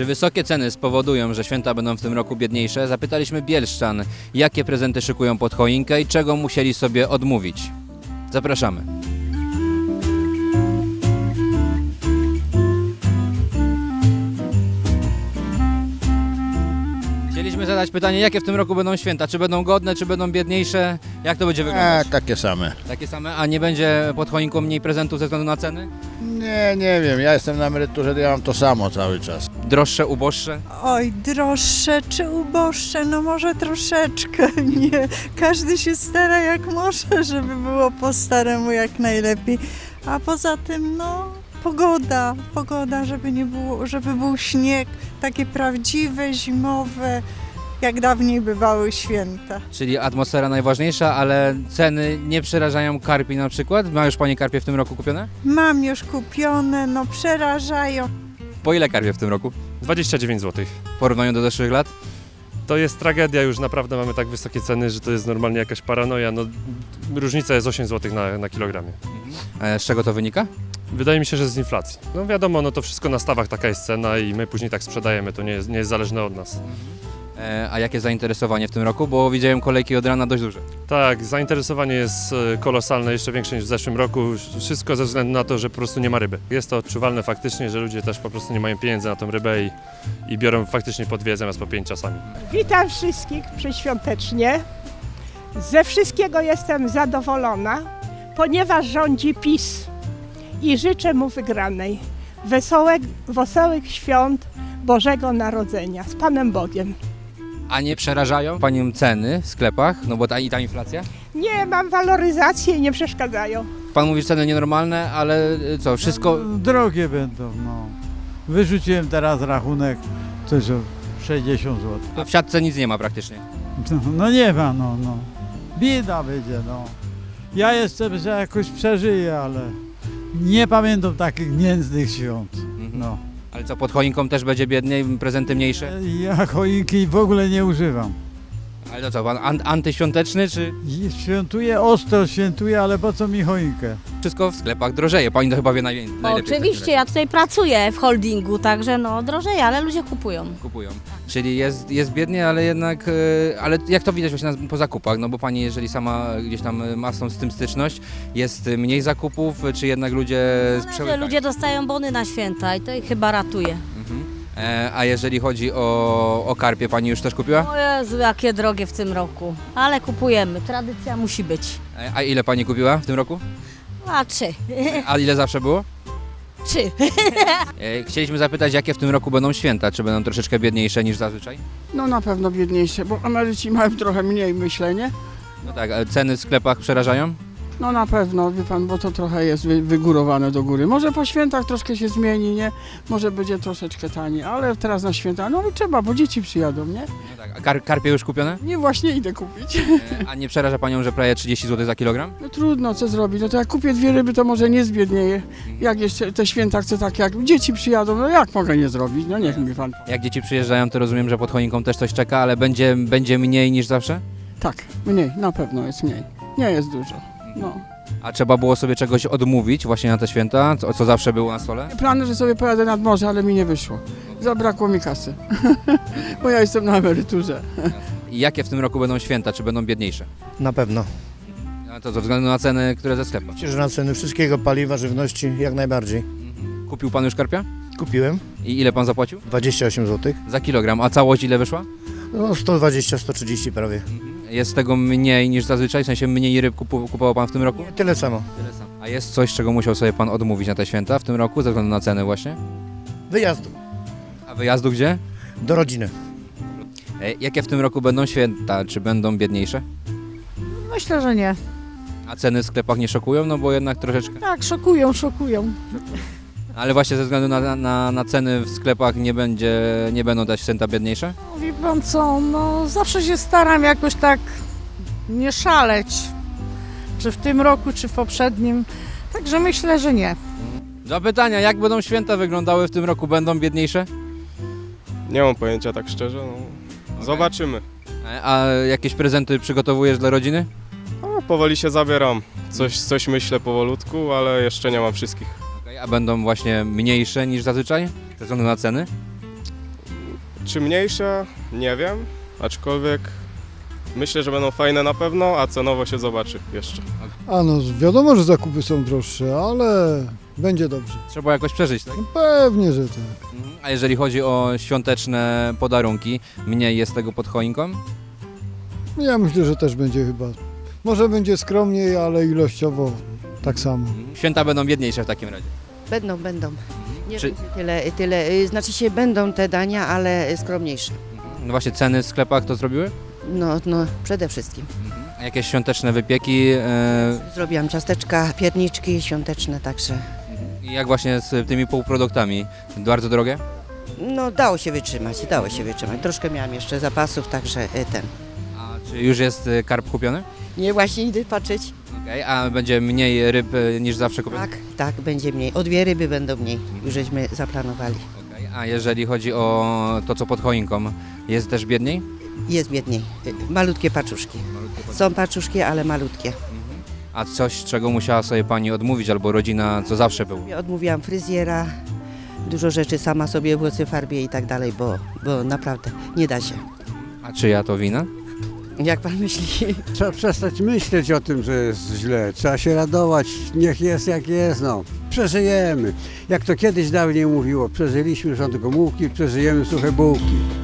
Czy wysokie ceny spowodują, że święta będą w tym roku biedniejsze? Zapytaliśmy Bielszczan, jakie prezenty szykują pod choinkę i czego musieli sobie odmówić. Zapraszamy. Zadać pytanie, jakie w tym roku będą święta? Czy będą godne, czy będą biedniejsze? Jak to będzie E, wyglądać? takie same. Takie same, a nie będzie pod choinką mniej prezentów ze względu na ceny? Nie, nie wiem, ja jestem na emeryturze, to ja mam to samo cały czas. Droższe, uboższe? Oj, droższe czy uboższe? No może troszeczkę, nie. Każdy się stara jak może, żeby było po staremu jak najlepiej. A poza tym, no, pogoda, pogoda, żeby nie było, żeby był śnieg, takie prawdziwe, zimowe, jak dawniej bywały święta. Czyli atmosfera najważniejsza, ale ceny nie przerażają karpi na przykład? Ma już Pani karpie w tym roku kupione? Mam już kupione, no przerażają. Po ile karpie w tym roku? 29 zł. W porównaniu do zeszłych lat? To jest tragedia, już naprawdę mamy tak wysokie ceny, że to jest normalnie jakaś paranoja. No, różnica jest 8 zł na, na kilogramie. E, Z czego to wynika? Wydaje mi się, że z inflacji. No wiadomo, no to wszystko na stawach taka jest cena i my później tak sprzedajemy, to nie jest, nie jest zależne od nas. E, A jakie zainteresowanie w tym roku? Bo widziałem kolejki od rana dość duże. Tak, zainteresowanie jest e, kolosalne, jeszcze większe niż w zeszłym roku. Wszystko ze względu na to, że po prostu nie ma ryby. Jest to odczuwalne faktycznie, że ludzie też po prostu nie mają pieniędzy na tą rybę i, i biorą faktycznie po dwie zamiast po pięć czasami. Witam wszystkich przeświątecznie. Ze wszystkiego jestem zadowolona, ponieważ rządzi PiS i życzę mu wygranej. Wesołek, wesołych świąt Bożego Narodzenia. Z Panem Bogiem. A nie przerażają Panią ceny w sklepach? No bo ta, i ta inflacja? Nie mam waloryzacji i nie przeszkadzają. Pan mówi, że ceny nienormalne, ale e, co, wszystko... Drogie będą, no. Wyrzuciłem teraz rachunek, coś o 60 zł. W siatce nic nie ma praktycznie. No nie ma, no, no. Bieda będzie, no. Ja jeszcze że jakoś przeżyję, ale nie pamiętam takich nędznych świąt, Mhm. no. Ale co, pod choinką też będzie biedniej, prezenty mniejsze? Ja choinki w ogóle nie używam. Ale to co, pan an- antyświąteczny, czy I Świętuję, ostro świętuję, ale po co mi choinkę? wszystko w sklepach drożeje? Pani to chyba wie najwię- najlepiej. Oczywiście, ja tutaj pracuję w holdingu, także no drożeje, ale ludzie kupują. kupują. Czyli jest, jest biednie, ale jednak, e, ale jak to widać właśnie na, po zakupach, no bo pani jeżeli sama gdzieś tam e, ma z tym styczność, jest e, mniej zakupów, czy jednak ludzie No, przełykają? ludzie dostają bony na święta i to ich chyba ratuje. E, a jeżeli chodzi o, o karpie, pani już też kupiła? O Jezu, jakie drogie w tym roku. Ale kupujemy, tradycja musi być. E, a ile pani kupiła w tym roku? A trzy. A ile zawsze było? Trzy. E, chcieliśmy zapytać, jakie w tym roku będą święta, czy będą troszeczkę biedniejsze niż zazwyczaj? No na pewno biedniejsze, bo emeryci mają trochę mniej myślenie. No tak, ceny w sklepach przerażają? No na pewno, wie pan, bo to trochę jest wy, wygórowane do góry. Może po świętach troszkę się zmieni, nie? Może będzie troszeczkę taniej, ale teraz na święta, no trzeba, bo dzieci przyjadą, nie? No tak, a kar, karpie już kupione? Nie właśnie idę kupić. E, a nie przeraża panią, że prawie 30 zł za kilogram? No trudno, co zrobić? No to jak kupię dwie ryby, to może nie zbiednieje. Jak jeszcze te święta chcę tak, jak dzieci przyjadą, no jak mogę nie zrobić? No niech mi pan. Jak dzieci przyjeżdżają, to rozumiem, że pod choinką też coś czeka, ale będzie, będzie mniej niż zawsze? Tak, mniej, na pewno jest mniej. Nie jest dużo. No. A trzeba było sobie czegoś odmówić właśnie na te święta, co, co zawsze było na stole? Plany, że sobie pojadę nad morze, ale mi nie wyszło. Zabrakło mi kasy, bo ja jestem na emeryturze. I jakie w tym roku będą święta, czy będą biedniejsze? Na pewno. A to ze względu na ceny, które ze sklepu. Myślę, że na ceny wszystkiego, paliwa, żywności jak najbardziej. Kupił pan już karpia? Kupiłem I ile pan zapłacił? 28 zł. Za kilogram, a całość ile wyszła? No 120-130 prawie. Jest tego mniej niż zazwyczaj, w sensie mniej ryb kupu, kupował pan w tym roku? Tyle samo. A jest coś, czego musiał sobie pan odmówić na te święta w tym roku, ze względu na ceny właśnie? Wyjazdu. A wyjazdu gdzie? Do rodziny. E, jakie w tym roku będą święta? Czy będą biedniejsze? Myślę, że nie. A ceny w sklepach nie szokują? No bo jednak troszeczkę. Tak, szokują, szokują. Ale właśnie ze względu na, na, na ceny w sklepach nie, będzie, nie będą dać święta biedniejsze? Wie pan co, no zawsze się staram jakoś tak nie szaleć. Czy w tym roku, czy w poprzednim. Także myślę, że nie. Do pytania, jak będą święta wyglądały w tym roku? Będą biedniejsze? Nie mam pojęcia tak szczerze. No. Zobaczymy. E, A jakieś prezenty przygotowujesz dla rodziny? No, powoli się zabieram. Coś, coś myślę powolutku, ale jeszcze nie mam wszystkich. A będą właśnie mniejsze niż zazwyczaj? Ze względu na ceny? Czy mniejsze? Nie wiem, aczkolwiek myślę, że będą fajne na pewno, a cenowo się zobaczy jeszcze. A no wiadomo, że zakupy są droższe, ale będzie dobrze. Trzeba jakoś przeżyć, tak? Pewnie, że tak. Mhm. A jeżeli chodzi o świąteczne podarunki, mniej jest tego pod choinką? Ja myślę, że też będzie chyba. Może będzie skromniej, ale ilościowo tak samo. Mhm. Święta będą biedniejsze w takim razie. Będą, będą. Nie Czy- będzie tyle, tyle, y, znaczy się będą te dania, ale skromniejsze. No właśnie ceny w sklepach to zrobiły? No, no, przede wszystkim. A jakieś świąteczne wypieki? E, Zrobiłam ciasteczka, pierniczki świąteczne, także i jak właśnie z tymi półproduktami? Bardzo drogie? no dało się wytrzymać, dało się wytrzymać. Troszkę miałam jeszcze zapasów, także y, ten. A czy już jest e, karp kupiony? Nie właśnie idę patrzeć. Okej, a będzie mniej ryb e, niż zawsze kupione? Tak, tak, będzie mniej. O dwie ryby będą mniej, już żeśmy zaplanowali. Okej, A jeżeli chodzi o to, co pod choinką, jest też biedniej? Jest biedniej. Y, Malutkie paczuszki. Są paczuszki, ale malutkie. A coś, czego musiała sobie pani odmówić, albo rodzina, co zawsze było? Ja Odmówiłam fryzjera, dużo rzeczy sama sobie włosy farbię i tak dalej, bo, bo naprawdę nie da się. A czyja to wina? Jak pan myśli? Trzeba przestać myśleć o tym, że jest źle. Trzeba się radować. Niech jest jak jest, no. Przeżyjemy. Jak to kiedyś dawniej mówiło, przeżyliśmy rząd Gomułki, przeżyjemy suche bułki.